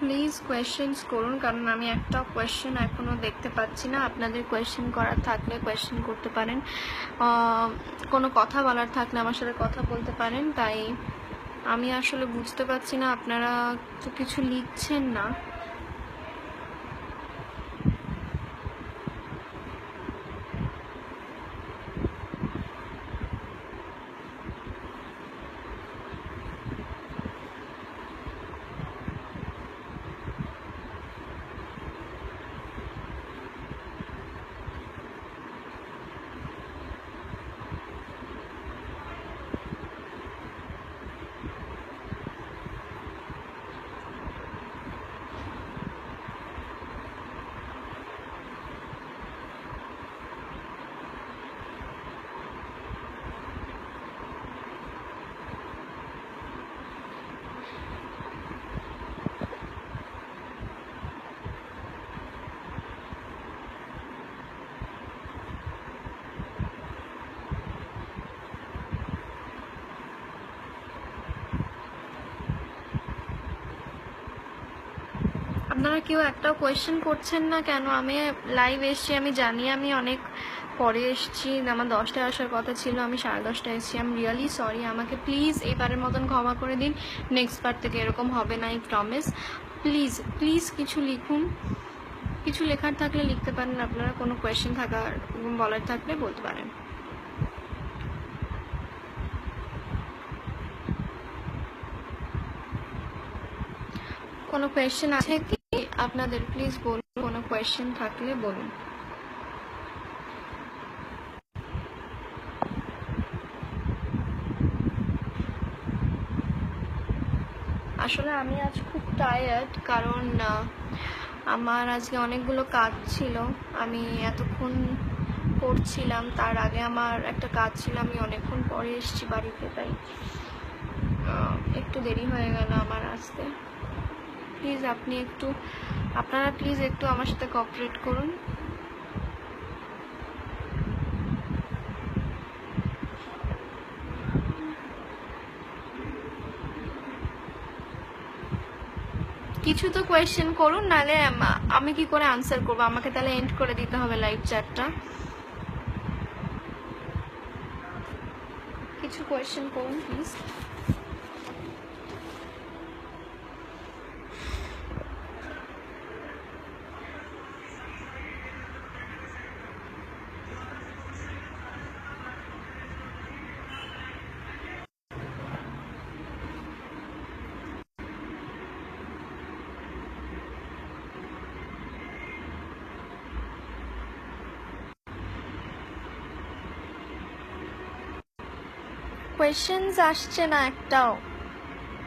Please questions করুন, কারণ আমি একটা কোয়েশ্চেন এখনও দেখতে পাচ্ছি না। আপনাদের কোয়েশ্চেন করার থাকলে কোয়েশ্চেন করতে পারেন। কোনো কথা বলার থাকলে আমার সাথে কথা বলতে পারেন। তাই আমি আসলে বুঝতে পারছি না, আপনারা তো কিছু লিখছেন না। আপনারা কেউ একটাও কোয়েশ্চেন করছেন না কেন? আমি লাইভ এসছি, আমি জানি, আমি অনেক পরে এসছি, আমার দশটায় আসার কথা ছিল, আমি সাড়ে দশটায় এসেছি। আমি রিয়েলি সরি আমাকে প্লিজ এবারের মতন ক্ষমা করে দিন। নেক্সট বার থেকে এরকম হবে না এই প্রমিস প্লিজ প্লিজ কিছু লিখুন। কিছু লেখার থাকলে লিখতে পারেন, আপনারা কোনো কোয়েশ্চেন থাকার, বলার থাকলে বলতে পারেন। কোনো কোয়েশ্চেন আছে কি? আপনাদের প্লিজ বলুন, কোনো কোয়েশ্চেন থাকলে বলুন। আসলে আমি আজ খুব টায়ার্ড কারণ আমার আজকে অনেকগুলো কাজ ছিল। আমি এতক্ষণ করছিলাম তার আগে আমার একটা কাজ ছিল, আমি অনেকক্ষণ পরে এসেছি বাড়িতে, তাই একটু দেরি হয়ে গেল আমার আসতে। প্লিজ আপনি একটু, আপনারা প্লিজ একটু আমার সাথে কোঅপারেট করুন। কিছু তো কোয়েশ্চেন করুন, নাহলে আমি কি করে আনসার করব? আমাকে তাহলে এন্ড করে দিতে হবে লাইভ চ্যাটটা কিছু কোয়েশ্চেন করুন প্লিজ কোয়েশ্চেন্স আসছে না একটাও।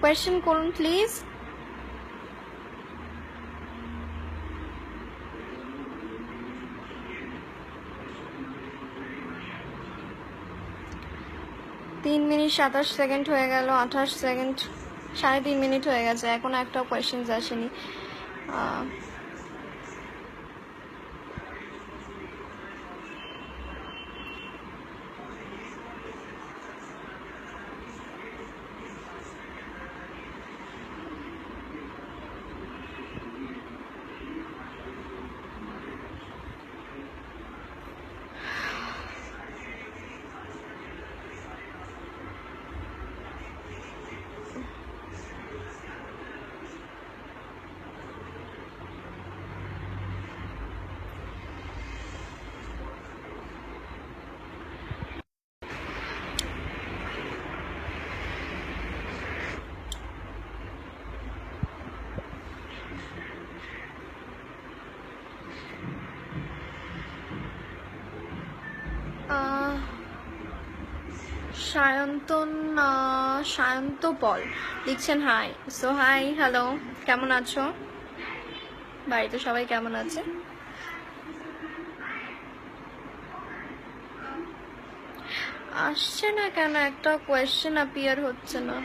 কোয়েশ্চেন করুন প্লিজ তিন মিনিট সাতাশ সেকেন্ড হয়ে গেল, আঠাশ সেকেন্ড, সাড়ে তিন মিনিট হয়ে গেছে, এখন একটাও কোয়েশ্চেন্স আসেনি। সায়ন্তন সায়ন্ত পল লিখছেন হাই সো হাই হ্যালো কেমন আছো? বাড়িতে সবাই কেমন আছে? আসছে না কেন? একটা কোয়েশ্চেন অ্যাপিয়ার হচ্ছে না।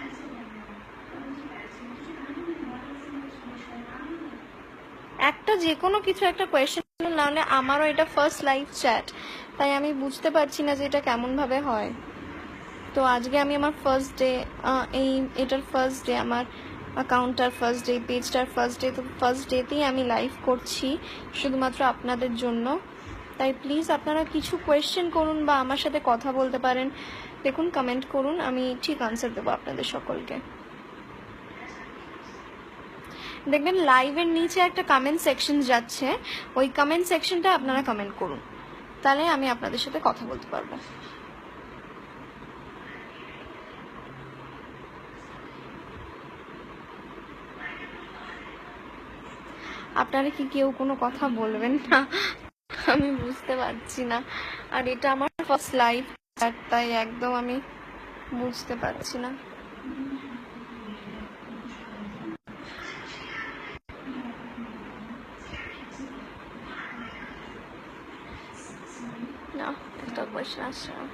একটা যে কোনো কিছু একটা কোয়েশ্চেন না আমারও এটা ফার্স্ট লাইভ চ্যাট তাই আমি বুঝতে পারছি না যে এটা কেমনভাবে হয়। তো আজকে আমি আমার ফার্স্ট ডে এই, এটার ফার্স্ট ডে আমার অ্যাকাউন্টটার ফার্স্ট ডে পেজটার ফার্স্ট ডে তো ফার্স্ট ডেতেই আমি লাইভ করছি শুধুমাত্র আপনাদের জন্য। তাই প্লিজ আপনারা কিছু কোয়েশ্চেন করুন বা আমার সাথে কথা বলতে পারেন। দেখুন কমেন্ট করুন, আমি ঠিক আনসার দেবো আপনাদের সকলকে। দেখবেন লাইভের নিচে একটা কমেন্ট সেকশন যাচ্ছে। ওই কমেন্ট সেকশনটা আপনারা কমেন্ট করুন। তাহলে আমি আপনাদের সাথে কথা বলতে পারব। আপনারা কি কেউ কোনো কথা বলবেন না? আমি বুঝতে পারছি না। আর এটা আমার ফার্স্ট লাইভ তাই একদম আমি বুঝতে পারছি না। একটা কোয়েশ্চেন আসছে না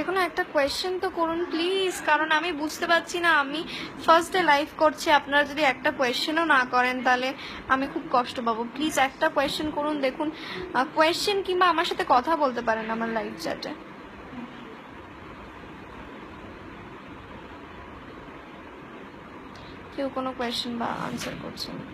যে কোনো একটা কোয়েশ্চেন তো করুন প্লিজ কারণ আমি বুঝতে পারছি না, আমি ফার্স্ট ডে লাইভ করছি, আপনারা যদি একটা কোয়েশ্চেনও না করেন তাহলে আমি খুব কষ্ট পাবো। প্লিজ একটা কোয়েশ্চেন করুন, দেখুন কোয়েশ্চেন কিংবা আমার সাথে কথা বলতে পারেন আমার লাইভ চ্যাটে কেউ কোনো কোয়েশ্চেন বা আনসার করছে না।